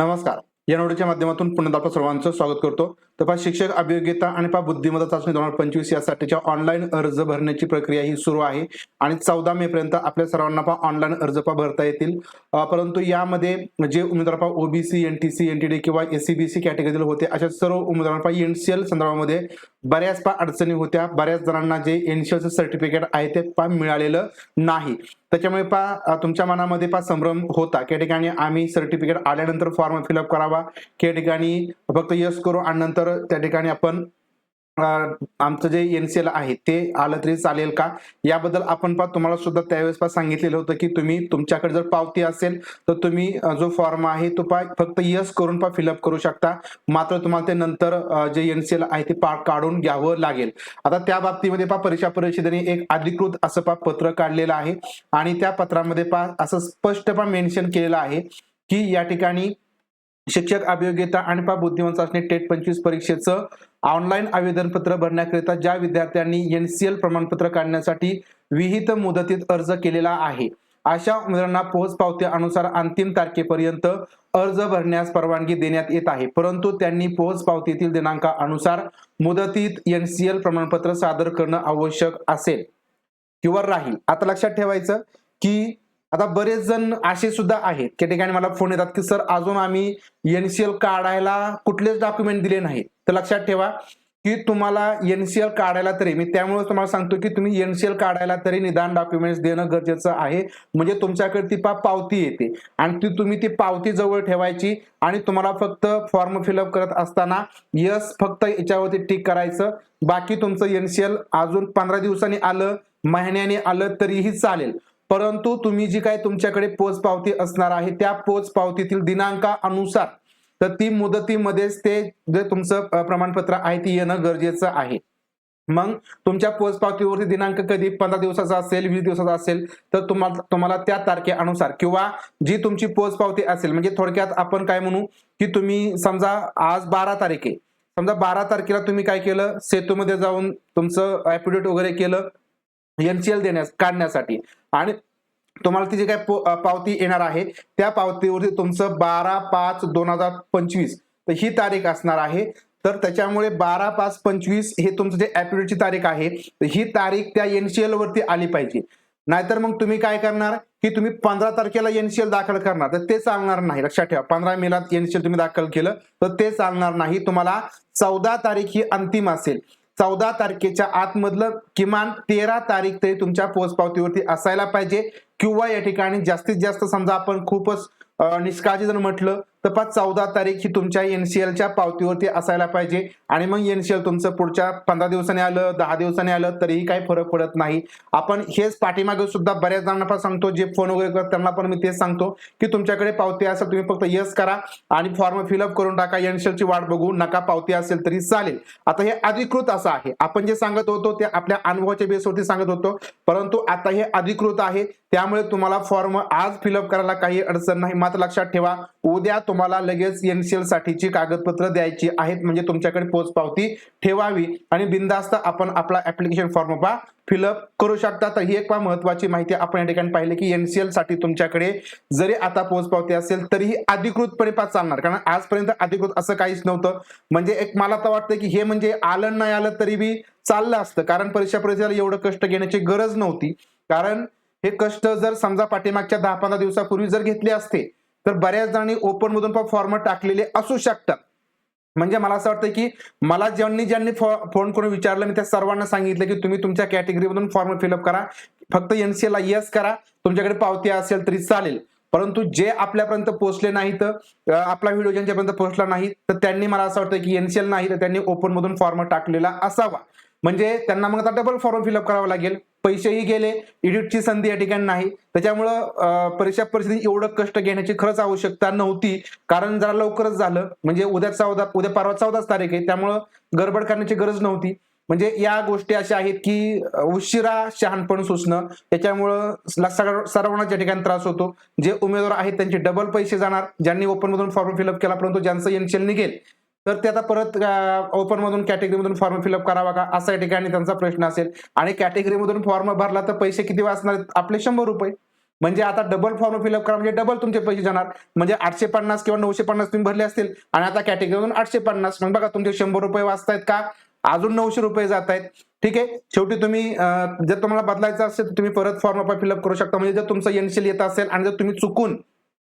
नमस्कार. या नोडीच्या माध्यमातून पुन्हा आपलं सर्वांचं स्वागत करतो. तर पहा शिक्षक अभियोग्यता आणि पहा बुद्धिमत्ता चाचणी दोन हजार पंचवीस यासाठीच्या ऑनलाईन अर्ज भरण्याची प्रक्रिया ही सुरू आहे. आणि चौदा मे पर्यंत आपल्या सर्वांना पहा ऑनलाईन अर्ज पहा भरता येतील. परंतु यामध्ये जे उमेदवार पहा ओबीसी टी डी किंवा एससीबीसी कॅटेगरीतील होते अशा सर्व उमेदवारांना पहा एल संदर्भामध्ये बऱ्याच पहा अडचणी होत्या. बऱ्याच जणांना जे एन सी एलचं सर्टिफिकेट आहे ते पहा मिळालेलं नाही. त्याच्यामुळे पहा तुमच्या मनामध्ये पहा संभ्रम होता. त्या ठिकाणी आम्ही सर्टिफिकेट आल्यानंतर फॉर्म फिलअप करावा. त्या ठिकाणी फक्त यस करू आणि नंतर त्या ठिकाणी आपण आमचं जे एनसीएल आहे ते आलं तरी चालेल का? याबद्दल आपण पहा तुम्हाला सुद्धा त्यावेळेस पा सांगितलेलं होतं की तुम्ही तुमच्याकडे जर पावती असेल तर तुम्ही जो फॉर्म आहे तो पा फक्त यस करून पहा फिलअप करू शकता. मात्र तुम्हाला ते नंतर अं, जे एनसीएल आहे ते पा काढून घ्यावं लागेल. आता त्या बाबतीमध्ये पहा परीक्षा परिषदेने एक अधिकृत असं पहा पत्र काढलेलं आहे. आणि त्या पत्रामध्ये पहा असं स्पष्ट पा मेन्शन केलेलं आहे की या ठिकाणी शिक्षक अभियोग्यता आणि पा बुद्धिमान चाचणी टेट पंचवीस परीक्षेचं ऑनलाईन आवेदनपत्र भरण्याकरिता ज्या विद्यार्थ्यांनी एनसीएल प्रमाणपत्र काढण्यासाठी विहित मुदतीत अर्ज केलेला आहे. अशा उमेदवारांना पोहोच पावती अनुसार अंतिम तारखेपर्यंत अर्ज भरण्यास परवानगी देण्यात येत आहे. परंतु त्यांनी पोहोच पावतीतील दिनांकानुसार मुदतीत एन सी एल प्रमाणपत्र सादर करणं आवश्यक असेल किंवा राहील. आता लक्षात ठेवायचं की आता बरेच जण असे सुद्धा आहेत. त्या ठिकाणी मला फोन येतात की सर अजून आम्ही एनसीएल काढायला कुठलेच डॉक्युमेंट दिले नाहीत. तर लक्षात ठेवा की तुम्हाला एनसीएल काढायला तरी मी त्यामुळे तुम्हाला सांगतो की तुम्ही एनसीएल काढायला तरी निदान डॉक्युमेंट्स देणं गरजेचं आहे. म्हणजे तुमच्याकडे ती पा पावती येते. आणि ती तुम्ही ती पावती जवळ ठेवायची आणि तुम्हाला फक्त फॉर्म फिलअप करत असताना यस फक्त याच्यावरती टिक करायचं. बाकी तुमचं एनसीएल अजून पंधरा दिवसांनी आलं महिन्याने आलं तरीही चालेल. परंतु तुम्ही जी काय तुमच्याकडे पोच पावती असणार आहे त्या पोच पावतीतील दिनांकानुसार तर ती मुदतीमध्येच ते जे तुमचं प्रमाणपत्र आहे ते येणं गरजेचं आहे. मग तुमच्या पोच पावतीवरती दिनांक कधी? पंधरा दिवसाचा असेल वीस दिवसाचा असेल तर तुम्हाला तुम्हाला त्या तारखेअनुसार किंवा जी तुमची पोच पावती असेल म्हणजे थोडक्यात आपण काय म्हणू की तुम्ही समजा आज बारा तारीख आहे. समजा बारा तारखेला तुम्ही काय केलं? सेतूमध्ये जाऊन तुमचं ऍफिडेविट वगैरे केलं एनसीएल देण्यास काढण्यासाठी. आणि तुम्हाला ती काय पावती येणार आहे त्या पावतीवरती तुमचं बारा पाच दोन हजार पंचवीस तर ही तारीख असणार आहे. तर त्याच्यामुळे बारा पाच पंचवीस हे तुमचं जे ऍफिडेविटची तारीख आहे ही तारीख त्या एनसीएल वरती आली पाहिजे. नाहीतर मग तुम्ही काय करणार की तुम्ही पंधरा तारखेला एनसीएल दाखल करणार तर ते चालणार नाही. लक्षात ठेवा पंधरा मेला एनसीएल तुम्ही दाखल केलं तर ते चालणार नाही. तुम्हाला चौदा तारीख ही अंतिम असेल. चौदा तारखेच्या आतमधलं किमान तेरा तारीख तरी तुमच्या पोचपावतीवरती असायला पाहिजे. किंवा या ठिकाणी जास्तीत जास्त समजा आपण खूपच निष्काळजी जर म्हटलं तर पाच चौदा तारीख ही तुमच्या एनसीएलच्या पावतीवरती असायला पाहिजे. आणि मग एनसीएल तुमचं पुढच्या पंधरा दिवसांनी आलं दहा दिवसांनी आलं तरीही काही फरक पडत नाही. आपण हेच पाठीमागे सुद्धा बऱ्याच जणांना पण सांगतो जे फोन वगैरे करतात त्यांना पण मी तेच सांगतो की तुमच्याकडे पावती असेल तुम्ही फक्त येस करा आणि फॉर्म फिलअप करून टाका. एनसीएलची वाट बघू नका पावती असेल तरी चालेल. आता हे अधिकृत असं आहे. आपण जे सांगत होतो ते आपल्या अनुभवाच्या बेसवरती सांगत होतो परंतु आता हे अधिकृत आहे. त्यामुळे तुम्हाला फॉर्म आज फिलअप करायला काही अडचण नाही. मात्र लक्षात ठेवा उद्या तुम्हाला लगेच एनसीएल साठीची कागदपत्र द्यायची आहेत म्हणजे तुमच्याकडे पोचपावती ठेवावी आणि बिंदास्त आपण आपला ऍप्लिकेशन फॉर्म पा फिलअप करू शकता. तर ही एक पहा महत्वाची माहिती आपण या ठिकाणी पाहिली की एनसीएलसाठी तुमच्याकडे जरी आता पोचपावती असेल तरीही अधिकृतपणे पास चालणार. कारण आजपर्यंत अधिकृत असं काहीच नव्हतं. म्हणजे एक मला तर वाटतं की हे म्हणजे आलं नाही आलं तरी बी चाललं असतं. कारण परीक्षा परिषदेला एवढं कष्ट घेण्याची गरज नव्हती. कारण हे कष्ट जर समजा पाठीमागच्या दहा पंधरा दिवसापूर्वी जर घेतले असते तर बऱ्याच जणांनी ओपन मधून पण फॉर्म टाकलेले असू शकतात. म्हणजे मला असं वाटतं की मला ज्यांनी ज्यांनी फोन करून विचारलं मी त्या सर्वांना सांगितलं की तुम्ही तुमच्या कॅटेगरीमधून फॉर्म फिलअप करा. फक्त एनसीएल ला येस करा. तुमच्याकडे पावती असेल तरी चालेल. परंतु जे आपल्यापर्यंत पोहोचले नाहीत आपला व्हिडिओ ज्यांच्यापर्यंत पोहोचला नाही तर त्यांनी मला असं वाटतं की एनसीएल नाही तर त्यांनी ओपन मधून फॉर्म टाकलेला असावा. म्हणजे त्यांना मग आता डबल फॉर्म फिलअप करावा लागेल. पैसेही गेले इडिटची संधी या ठिकाणी नाही. त्याच्यामुळं परीक्षा परिस्थिती एवढं कष्ट घेण्याची खरंच आवश्यकता नव्हती. कारण जरा लवकरच झालं. म्हणजे उद्या चौदा उद्या परवा चौदाच तारीख आहे. त्यामुळं गडबड करण्याची गरज नव्हती. म्हणजे या गोष्टी अशा आहेत की उशिरा शहाणपण सुचणं. त्याच्यामुळं सर्वांनाच या ठिकाणी त्रास होतो. जे उमेदवार आहेत त्यांचे डबल पैसे जाणार. ज्यांनी ओपन मधून फॉर्म फिलअप केला परंतु ज्यांचं एनशेल निघेल तर ते आता परत ओपन मधून कॅटेगरी मधून फॉर्म फिलअप करावा का? असा या ठिकाणी त्यांचा प्रश्न असेल. आणि कॅटेगरी मधून फॉर्म भरला तर पैसे किती वाचणार आपले शंभर रुपये. म्हणजे आता डबल फॉर्म फिलअप करा म्हणजे डबल तुमचे पैसे जाणार. म्हणजे आठशे पन्नास किंवा नऊशे पन्नास तुम्ही भरले असतील आणि आता कॅटेगरीमधून आठशे पन्नास. मग बघा तुमचे शंभर रुपये वाचतायत का? अजून नऊशे रुपये जात आहेत ठीक आहे? शेवटी तुम्ही जर तुम्हाला बदलायचं असेल तर तुम्ही परत फॉर्म फिलअप करू शकता. म्हणजे जर तुमचं एनसीएल येत असेल आणि जर तुम्ही चुकून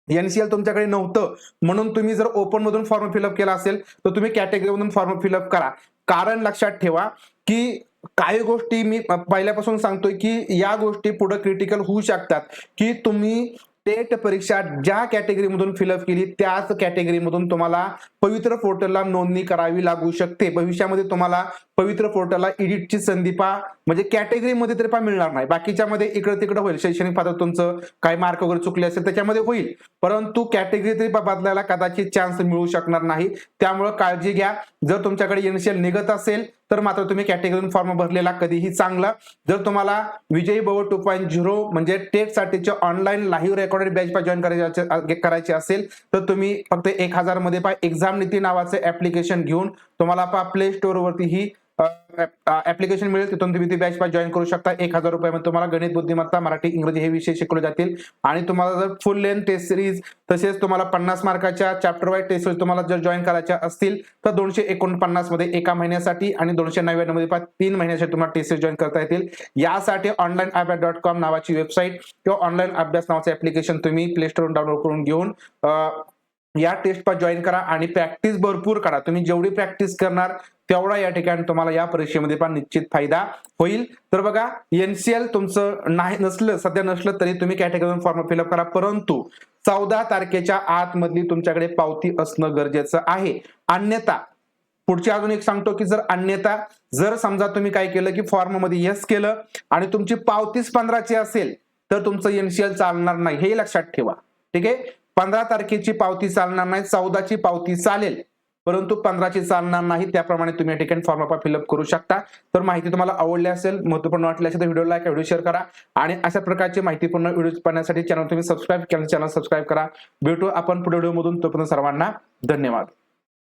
एनसीएल तुमच्याकडे नव्हतं. म्हणून तुम्ही जर ओपन मधून फॉर्म फिलअप केला असेल तर तुम्ही कॅटेगरीमधून फॉर्म फिलअप करा. कारण लक्षात ठेवा की काही गोष्टी मी पहिल्यापासून सांगतोय की या गोष्टी पुढे क्रिटिकल होऊ शकतात. की तुम्ही टेट परीक्षा ज्या कॅटेगरीमधून फिलअप केली त्याच कॅटेगरीमधून तुम्हाला पवित्र पोर्टलला नोंदणी करावी लागू शकते. भविष्यामध्ये तुम्हाला पवित्र पोर्टलला एडिटची संधी पा म्हणजे कॅटेगरीमध्ये तरी पा मिळणार नाही. बाकीच्यामध्ये इकडे तिकडे होईल. शैक्षणिक पात्र तुमचं काही मार्क वगैरे चुकले असेल त्याच्यामध्ये होईल. परंतु कॅटेगरी तरी बदलायला कदाचित चान्स मिळू शकणार नाही. त्यामुळे काळजी घ्या. जर तुमच्याकडे एनसीएल निघत असेल तर मात्र तुम्ही कॅटेगरी फॉर्म भरलेला कधीही चांगला. जर तुम्हाला विजयी बव टू पॉईंट झिरो म्हणजे टेट साठीचे online live recorded batch join करायचे करायचे असेल तर तुम्ही फक्त एक हजारमध्ये पा एक्झाम नीती नावाचं ऍप्लिकेशन घेऊन तुम्हाला पा प्ले स्टोअर वरती ही ऍप्लिकेशन मिळेल तिथून तुम्ही ती बॅच जॉईन करू शकता. एक हजार रुपयामध्ये तुम्हाला गणित बुद्धिमत्ता मराठी इंग्रजी हे विषय शिकवले जातील. आणि तुम्हाला जर फुल लेंथ टेस्ट सिरीज तसेच तुम्हाला पन्नास मार्काच्या चॅप्टर वाईज टेस्ट सिरीज तुम्हाला जर जॉईन करायच्या असतील तर दोनशे एकोणपन्नासमध्ये एका महिन्यासाठी आणि दोनशे नव्याण्णवमध्ये तीन महिन्यासाठी तुम्हाला टेस्ट सिरीज जॉईन करता येतील. यासाठी ऑनलाईन अभ्यास डॉट कॉम नावाची वेबसाईट किंवा ऑनलाईन अभ्यास नावाचं ऍप्लिकेशन तुम्ही प्ले स्टोर डाउनलोड करून घेऊन या टेस्ट पास जॉईन करा आणि प्रॅक्टिस भरपूर करा तुम्ही जेवढी प्रॅक्टिस करणार तेवढा या ठिकाणी तुम्हाला या परीक्षेमध्ये पण निश्चित फायदा होईल. तर बघा एनसीएल तुमचं नाही नसलं सध्या नसलं तरी तुम्ही कॅटेगरी फॉर्म फिलअप करा. परंतु चौदा तारखेच्या आतमधली तुमच्याकडे पावती असणं गरजेचं आहे. अन्यथा पुढची अजून एक सांगतो की जर अन्यथा जर समजा तुम्ही काय केलं की फॉर्ममध्ये यस केलं आणि तुमची पावतीच पंधराची असेल तर तुमचं एनसीएल चालणार नाही. हे लक्षात ठेवा. ठीक आहे? पंधरा तारखेची पावती चालणार नाही चौदाची पावती चालेल. परंतु पंधराची चालणार नाही त्याप्रमाणे तुम्ही या ठिकाणी फॉर्म फिलअप करू शकता. तर माहिती तुम्हाला आवडली असेल महत्त्वपूर्ण वाटली असेल तर व्हिडिओ लाईक व्हिडिओ शेअर करा. आणि अशा प्रकारची माहितीपूर्ण व्हिडिओ पाहण्यासाठी चॅनल तुम्ही सबस्क्राईब केलं चॅनल सबस्क्राईब करा. भेटू आपण पुढे व्हिडिओमधून तोपर्यंत सर्वांना धन्यवाद.